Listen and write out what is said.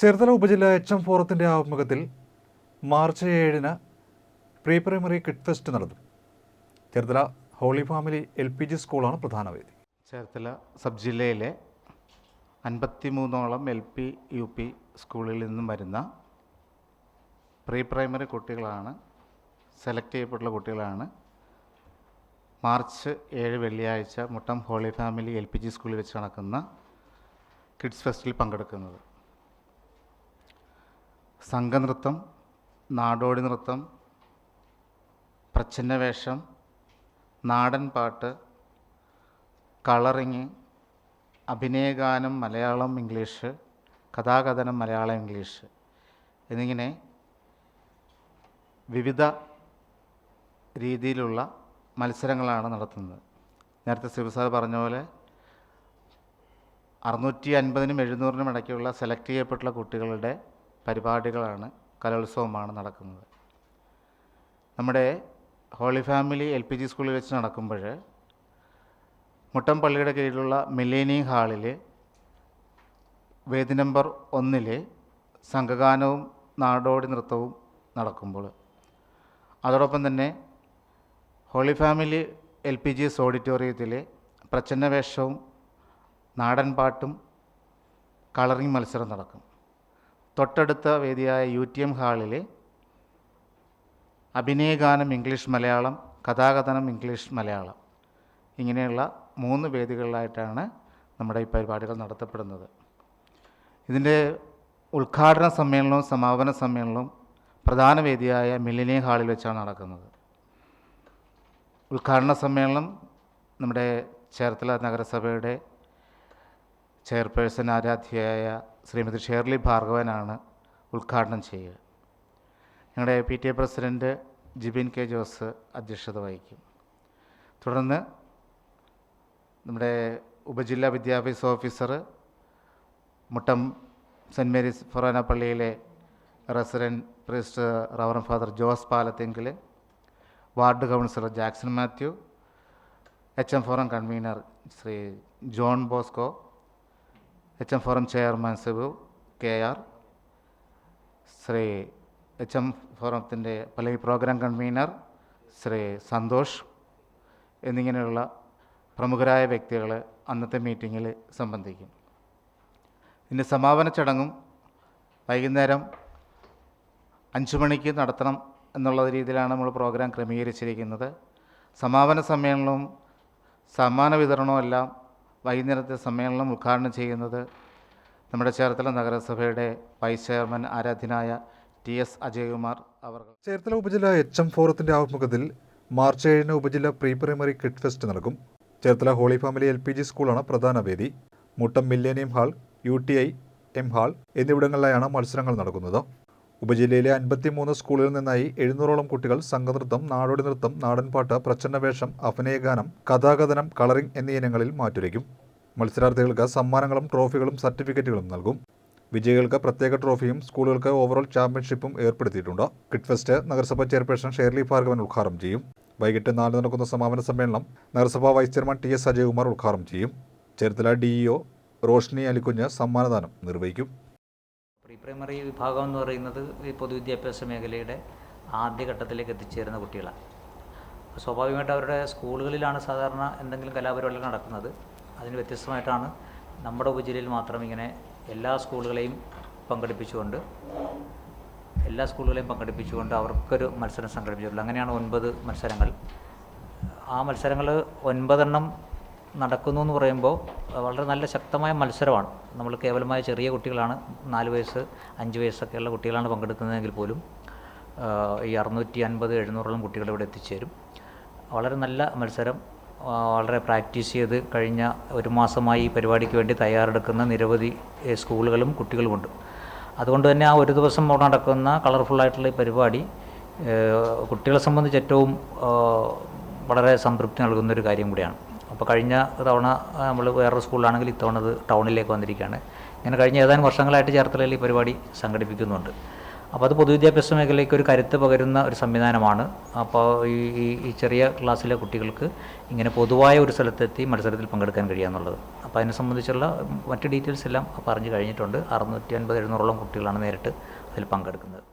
ചേർത്തല ഉപജില്ല H M ഫോറത്തിന്റെ ആഭിമുഖ്യത്തിൽ മാർച്ച് ഏഴിന് പ്രീ പ്രൈമറി കിഡ് ഫെസ്റ്റ് നടന്നു. Cherthala holy family L P G സ്കൂളാണ് പ്രധാന വേദി. ചേർത്തല സബ് ജില്ലയിലെ അൻപത്തി മൂന്നോളം എൽ പി യു പി സ്കൂളിൽ നിന്നും വരുന്ന പ്രീ പ്രൈമറി കുട്ടികളാണ് സെലക്ട് ചെയ്യപ്പെട്ടുള്ള കുട്ടികളാണ് മാർച്ച് ഏഴ് വെള്ളിയാഴ്ച Muttom Holy Family L P G സ്കൂളിൽ വെച്ച് നടക്കുന്ന കിഡ്സ് ഫെസ്റ്റിൽ പങ്കെടുക്കുന്നത്. സംഘനൃത്തം നാടോടി നൃത്തം പ്രച്ഛന്നവേഷം നാടൻ പാട്ട് കളറിങ് അഭിനയഗാനം മലയാളം ഇംഗ്ലീഷ് കഥാകഥനം മലയാളം ഇംഗ്ലീഷ് എന്നിങ്ങനെ വിവിധ രീതിയിലുള്ള മത്സരങ്ങളാണ് നടത്തുന്നത്. നേരത്തെ ശിവസാദ് പറഞ്ഞ പോലെ അറുന്നൂറ്റി അൻപതിനും എഴുന്നൂറിനും ഇടയ്ക്കുള്ള സെലക്ട് ചെയ്യപ്പെട്ടുള്ള കുട്ടികളുടെ പരിപാടികളാണ് കലോത്സവമാണ് നടക്കുന്നത്. നമ്മുടെ Holy Family L P G സ്കൂളിൽ വെച്ച് നടക്കുമ്പോൾ മുട്ടം പള്ളിയുടെ കീഴിലുള്ള മില്ലേനിയം ഹാളിൽ വേദി നമ്പർ ഒന്നിൽ സംഘഗാനവും നാടോടി നൃത്തവും നടക്കുമ്പോൾ. അതോടൊപ്പം തന്നെ Holy Family L P G S ഓഡിറ്റോറിയത്തിൽ പ്രച്ഛന്നവേഷവും നാടൻ പാട്ടും കളറിംഗ് മത്സരം നടക്കും. തൊട്ടടുത്ത വേദിയായ യു ടി എം ഹാളിൽ അഭിനയഗാനം ഇംഗ്ലീഷ് മലയാളം കഥാകഥനം ഇംഗ്ലീഷ് മലയാളം ഇങ്ങനെയുള്ള മൂന്ന് വേദികളിലായിട്ടാണ് നമ്മുടെ ഈ പരിപാടികൾ നടത്തപ്പെടുന്നത്. ഇതിന്റെ ഉദ്ഘാടന സമ്മേളനവും സമാപന സമ്മേളനവും പ്രധാന വേദിയായ മില്ലിനിയം ഹാളിൽ വെച്ചാണ് നടക്കുന്നത്. ഉദ്ഘാടന സമ്മേളനം നമ്മുടെ ചേർത്തല നഗരസഭയുടെ ചെയർപേഴ്സൺ ആരാധ്യയായ ശ്രീമതി ഷേർലി ഭാർഗവനാണ് ഉദ്ഘാടനം ചെയ്യുക. ഞങ്ങളുടെ P T A president Jibin K Jose അധ്യക്ഷത വഹിക്കും. തുടർന്ന് നമ്മുടെ ഉപജില്ലാ വിദ്യാഭ്യാസ officer Muttom saint Mary's forane പള്ളിയിലെ resident priest reverend father Jose പാലത്തെങ്കിൽ ward councillor Jackson Mathew H M forum convener Shri John Bosco H M forum chairman Sibu K R Shri H M ഫോറത്തിന്റെ പല programme convener Shri Santhosh എന്നിങ്ങനെയുള്ള പ്രമുഖരായ വ്യക്തികൾ അന്നത്തെ മീറ്റിങ്ങിൽ സംബന്ധിക്കും. ഇതിന്റെ സമാപന ചടങ്ങും വൈകുന്നേരം അഞ്ച് മണിക്ക് നടത്തണം എന്നുള്ള രീതിയിലാണ് നമ്മൾ പ്രോഗ്രാം ക്രമീകരിച്ചിരിക്കുന്നത്. സമാപന സമ്മേളനവും സമ്മാന വിതരണവും എല്ലാം വൈകുന്നേരത്തെ സമ്മേളനം ഉദ്ഘാടനം ചെയ്യുന്നത് നമ്മുടെ ചേർത്തല നഗരസഭയുടെ വൈസ് ചെയർമാൻ ആരാധ്യനായ ടി എസ് അജയകുമാർ അവർ. ചേർത്തല ഉപജില്ല എച്ച് എം ഫോറത്തിന്റെ ആഭിമുഖ്യത്തിൽ മാർച്ച് ഏഴിന് ഉപജില്ല പ്രീ പ്രൈമറി കിഡ് ഫെസ്റ്റ് നടക്കും. Cherthala Holy Family L P G സ്കൂളാണ് പ്രധാന വേദി. Muttom millennium hall U T I M hall എന്നിവിടങ്ങളിലായാണ് മത്സരങ്ങൾ നടക്കുന്നത്. ഉപജില്ലയിലെ അൻപത്തിമൂന്ന് സ്കൂളിൽ നിന്നായി എഴുന്നൂറോളം കുട്ടികൾ സംഘനൃത്തം നാടോടി നൃത്തം നാടൻപാട്ട് പ്രച്ഛന്നവേഷം അഭിനയഗാനം കഥാകഥനം കളറിംഗ് എന്നീ ഇനങ്ങളിൽ മാറ്റുരയ്ക്കും. മത്സരാർത്ഥികൾക്ക് സമ്മാനങ്ങളും ട്രോഫികളും സർട്ടിഫിക്കറ്റുകളും നൽകും. വിജയികൾക്ക് പ്രത്യേക ട്രോഫിയും സ്കൂളുകൾക്ക് ഓവറോൾ ചാമ്പ്യൻഷിപ്പും ഏർപ്പെടുത്തിയിട്ടുണ്ട്. കിഡ് ഫെസ്റ്റ് നഗരസഭാ ചെയർപേഴ്സൺ ഷേർലി ഭാർഗവൻ ഉദ്ഘാടനം ചെയ്യും. വൈകിട്ട് നാല് നടക്കുന്ന സമാപന സമ്മേളനം നഗരസഭാ vice chairman T S Ajayakumar ഉദ്ഘാടനം ചെയ്യും. ചേർത്തല ഡിഇഒ റോഷ്നി അലിക്കുഞ്ഞ് സമ്മാനദാനം നിർവഹിക്കും. പ്രീ പ്രൈമറി വിഭാഗം എന്ന് പറയുന്നത് ഈ പൊതുവിദ്യാഭ്യാസ മേഖലയുടെ ആദ്യഘട്ടത്തിലേക്ക് എത്തിച്ചേരുന്ന കുട്ടികളാണ്. സ്വാഭാവികമായിട്ട് അവരുടെ സ്കൂളുകളിലാണ് സാധാരണ എന്തെങ്കിലും കലാപരിപാടികൾ നടക്കുന്നത്. അതിന് വ്യത്യസ്തമായിട്ടാണ് നമ്മുടെ ഉപജില്ലയിൽ മാത്രം ഇങ്ങനെ എല്ലാ സ്കൂളുകളെയും പങ്കെടുപ്പിച്ചുകൊണ്ട് എല്ലാ സ്കൂളുകളെയും പങ്കെടുപ്പിച്ചുകൊണ്ട് അവർക്കൊരു മത്സരം സംഘടിപ്പിച്ചിട്ടുള്ളത്. അങ്ങനെയാണ് ഒൻപത് മത്സരങ്ങൾ. ആ മത്സരങ്ങൾ ഒൻപതെണ്ണം നടക്കുന്നു എന്ന് പറയുമ്പോൾ വളരെ നല്ല ശക്തമായ മത്സരമാണ്. നമ്മൾ കേവലമായ ചെറിയ കുട്ടികളാണ് നാല് വയസ്സ് അഞ്ച് വയസ്സൊക്കെയുള്ള കുട്ടികളാണ് പങ്കെടുക്കുന്നതെങ്കിൽ പോലും ഈ അറുന്നൂറ്റി അൻപത് എഴുന്നൂറോളം കുട്ടികൾ ഇവിടെ എത്തിച്ചേരും. വളരെ നല്ല മത്സരം വളരെ പ്രാക്ടീസ് ചെയ്ത് കഴിഞ്ഞ ഒരു മാസമായി ഈ പരിപാടിക്ക് വേണ്ടി തയ്യാറെടുക്കുന്ന നിരവധി സ്കൂളുകളും കുട്ടികളുമുണ്ട്. അതുകൊണ്ട് തന്നെ ആ ഒരു ദിവസം നടക്കുന്ന കളർഫുള്ളായിട്ടുള്ള ഈ പരിപാടി കുട്ടികളെ സംബന്ധിച്ച് ഏറ്റവും വളരെ സംതൃപ്തി നൽകുന്ന ഒരു കാര്യം കൂടിയാണ്. അപ്പോൾ കഴിഞ്ഞ തവണ നമ്മൾ വേറൊരു സ്കൂളിലാണെങ്കിൽ ഇത്തവണ അത് ടൗണിലേക്ക് വന്നിരിക്കുകയാണ്. ഇങ്ങനെ കഴിഞ്ഞ ഏതാനും വർഷങ്ങളായിട്ട് ചേർത്തലയിൽ ഈ പരിപാടി സംഘടിപ്പിക്കുന്നുണ്ട്. അപ്പോൾ അത് പൊതുവിദ്യാഭ്യാസ മേഖലയ്ക്ക് ഒരു കരുത്ത് പകരുന്ന ഒരു സംവിധാനമാണ്. അപ്പോൾ ഈ- ഈ ചെറിയ ക്ലാസ്സിലെ കുട്ടികൾക്ക് ഇങ്ങനെ പൊതുവായ ഒരു സ്ഥലത്തെത്തി മത്സരത്തിൽ പങ്കെടുക്കാൻ കഴിയാന്നുള്ളത്. അപ്പോൾ അതിനെ സംബന്ധിച്ചുള്ള മറ്റ് ഡീറ്റെയിൽസ് എല്ലാം പറഞ്ഞു കഴിഞ്ഞിട്ടുണ്ട്. അറുന്നൂറ്റി അൻപത് എഴുന്നൂറോളം കുട്ടികളാണ് നേരിട്ട് അതിൽ പങ്കെടുക്കുന്നത്.